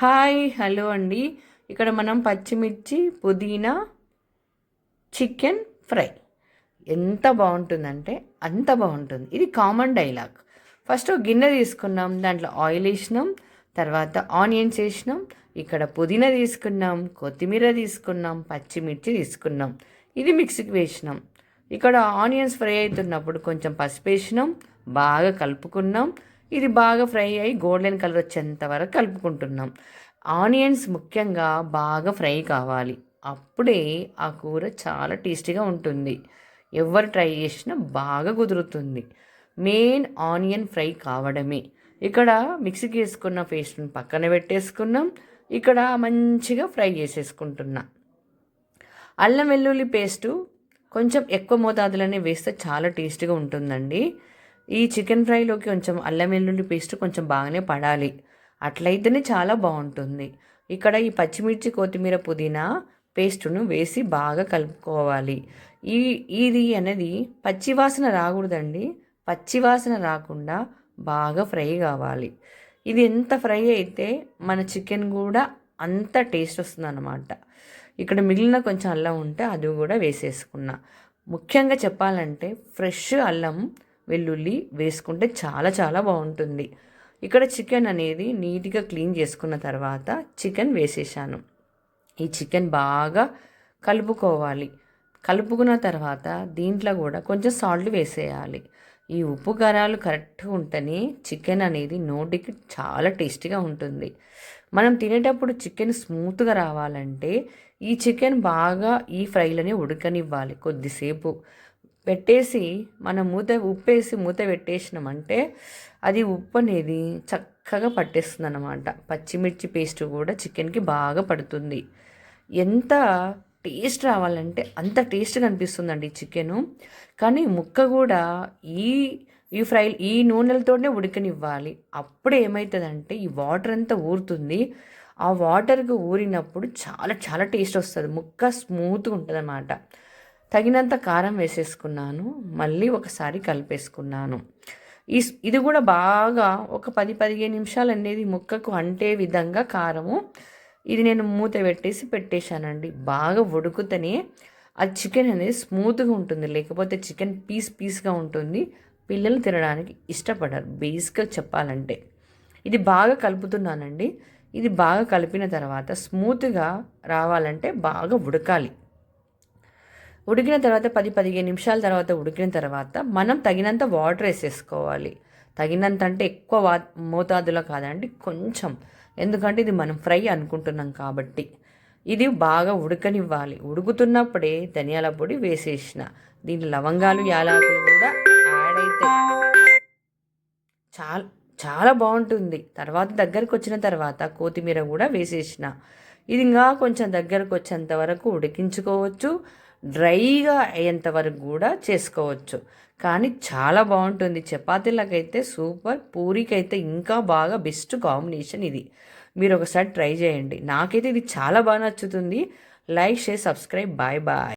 Hi hello అండి. ఇక్కడ మనం పచ్చిమిర్చి పుదీనా చికెన్ ఫ్రై. ఎంత బాగుంటుందంటే అంత బాగుంటుంది. ఇది కామన్ డైలాగ్. ఫస్ట్ గిన్నె తీసుకున్నాం దాంట్లో ఆయిల్ వేసినాం తర్వాత ఆనియన్స్ వేసినాం ఇక్కడ పుదీనా తీసుకున్నాం కొత్తిమీర తీసుకున్నాం పచ్చిమిర్చి తీసుకున్నాం. ఇది మిక్సీకి వేసినాం. ఇక్కడ ఆనియన్స్ ఫ్రై అవుతున్నప్పుడు కొంచెం పసుపు వేసినాం బాగా కలుపుకున్నాం. ఇది బాగా ఫ్రై అయ్యి గోల్డెన్ కలర్ వచ్చేంత వరకు కలుపుకుంటున్నాం. ఆనియన్స్ ముఖ్యంగా బాగా ఫ్రై కావాలి. అప్పుడే ఆ కూర చాలా టేస్టీగా ఉంటుంది. ఎవరు ట్రై చేసినా బాగా కుదురుతుంది. మెయిన్ ఆనియన్ ఫ్రై కావడమే. ఇక్కడ మిక్సీకి వేసుకున్న పేస్ట్ని పక్కన పెట్టేసుకున్నాం. ఇక్కడ మంచిగా ఫ్రై చేసేసుకుంటున్నా. అల్లం వెల్లుల్లి పేస్టు కొంచెం ఎక్కువ మోతాదులోనే వేస్తే చాలా టేస్టీగా ఉంటుందండి. ఈ చికెన్ ఫ్రైలోకి కొంచెం అల్లం వెల్లుల్లి పేస్ట్ కొంచెం బాగానే పడాలి. అట్లయితేనే చాలా బాగుంటుంది. ఇక్కడ ఈ పచ్చిమిర్చి కొత్తిమీర పుదీనా పేస్టును వేసి బాగా కలుపుకోవాలి. ఈ ఇది అనేది పచ్చివాసన రాకూడదండి. పచ్చివాసన రాకుండా బాగా ఫ్రై కావాలి. ఇది ఎంత ఫ్రై అయితే మన చికెన్ కూడా అంత టేస్ట్ వస్తుంది అన్నమాట ఇక్కడ మిగిలిన కొంచెం అల్లం ఉంటే అది కూడా వేసేసుకున్నా. ముఖ్యంగా చెప్పాలంటే ఫ్రెష్ అల్లం వెల్లుల్లి వేసుకుంటే చాలా చాలా బాగుంటుంది. ఇక్కడ చికెన్ అనేది నీట్గా క్లీన్ చేసుకున్న తర్వాత చికెన్ వేసేసాను. ఈ చికెన్ బాగా కలుపుకోవాలి. కలుపుకున్న తర్వాత దీంట్లో కూడా కొంచెం సాల్ట్ వేసేయాలి. ఈ ఉప్పు కారాలు కరెక్ట్గా ఉంటేనే చికెన్ అనేది నోటికి చాలా టేస్టీగా ఉంటుంది. మనం తినేటప్పుడు చికెన్ స్మూత్గా రావాలంటే ఈ చికెన్ బాగా ఈ ఫ్రైలని ఉడకనివ్వాలి కొద్దిసేపు. పెట్టేసి మనం మూత ఉప్పేసి మూత పెట్టేసినామంటే అది ఉప్పు అనేది చక్కగా పట్టేస్తుంది అనమాట పచ్చిమిర్చి పేస్ట్ కూడా చికెన్కి బాగా పడుతుంది. ఎంత టేస్ట్ రావాలంటే అంత టేస్ట్గా కనిపిస్తుందండి చికెను. కానీ ముక్క కూడా ఈ ఈ ఫ్రై ఈ నూనెలతోనే ఉడకనివ్వాలి. అప్పుడు ఏమవుతుందంటే ఈ వాటర్ అంతా ఊరుతుంది. ఆ వాటర్కి ఊరినప్పుడు చాలా చాలా టేస్ట్ వస్తుంది. ముక్క స్మూత్గా ఉంటుంది అన్నమాట తగినంత కారం వేసేసుకున్నాను మళ్ళీ ఒకసారి కలిపేసుకున్నాను. ఈ ఇది కూడా బాగా ఒక పది పదిహేను నిమిషాలు అనేది ముక్కకు అంటే విధంగా కారము ఇది నేను మూత పెట్టేసి పెట్టేశానండి. బాగా ఉడుకుతనే ఆ చికెన్ అనేది స్మూత్గా ఉంటుంది. లేకపోతే చికెన్ పీస్ పీస్గా ఉంటుంది. పిల్లలు తినడానికి ఇష్టపడరు. బేస్గా చెప్పాలంటే. ఇది బాగా కలుపుతున్నానండి. ఇది బాగా కలిపిన తర్వాత స్మూత్గా రావాలంటే బాగా ఉడకాలి. ఉడికిన తర్వాత పది పదిహేను నిమిషాల తర్వాత ఉడికిన తర్వాత మనం తగినంత వాటర్ వేసేసుకోవాలి. తగినంత అంటే ఎక్కువ వా మోతాదులో కాదండి కొంచెం. ఎందుకంటే ఇది మనం ఫ్రై అనుకుంటున్నాం కాబట్టి. ఇది బాగా ఉడకనివ్వాలి. ఉడుకుతున్నప్పుడే ధనియాల పొడి వేసేసిన. దీని లవంగాలు యాలకులు కూడా యాడ్ అయితే చాలా చాలా బాగుంటుంది. తర్వాత దగ్గరకు వచ్చిన తర్వాత కొత్తిమీర కూడా వేసేసిన. ఇది ఇంకా కొంచెం దగ్గరకు వచ్చేంత వరకు ఉడికించుకోవచ్చు. డ్రైగా అయ్యేంత వరకు కూడా చేసుకోవచ్చు. కానీ చాలా బాగుంటుంది. చపాతీలకైతే సూపర్. పూరికైతే ఇంకా బాగా బెస్ట్ కాంబినేషన్ ఇది. మీరు ఒకసారి ట్రై చేయండి. నాకైతే ఇది చాలా బాగా నచ్చుతుంది. Like share subscribe. Bye bye.